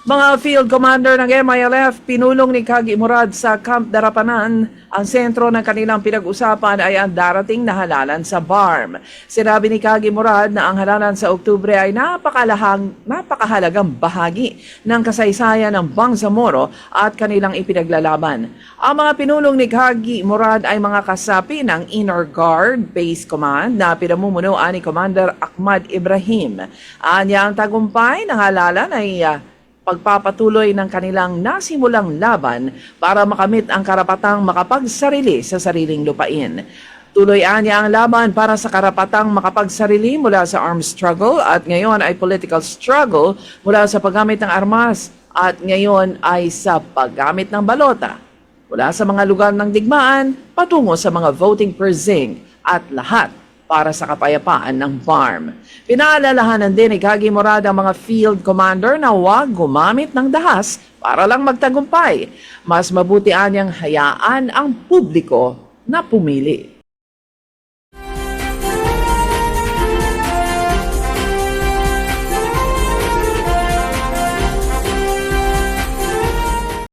Mga field commander ng MILF, pinulong ni Kagi Murad sa Camp Darapanan. Ang sentro ng kanilang pinag-usapan ay ang darating na halalan sa BARM. Sinabi ni Kagi Murad na ang halalan sa Oktubre ay napakalahang, napakahalagang bahagi ng kasaysayan ng Bangsamoro at kanilang ipinaglalaban. Ang mga pinulong ni Kagi Murad ay mga kasapi ng Inner Guard Base Command na pinamumunuan ni Commander Ahmad Ibrahim. Anya ang tagumpay ng halalan ay ah, pagpapatuloy ng kanilang nasimulang laban para makamit ang karapatang makapagsarili sa sariling lupain. Tuloy niya ang laban para sa karapatang makapagsarili mula sa armed struggle at ngayon ay political struggle mula sa paggamit ng armas at ngayon ay sa paggamit ng balota mula sa mga lugar ng digmaan patungo sa mga voting precinct at lahat para sa kapayapaan ng farm. Pinaalalahanan din ni Kagi Morada ang mga field commander na huwag gumamit ng dahas para lang magtagumpay. Mas mabuti anyang hayaan ang publiko na pumili.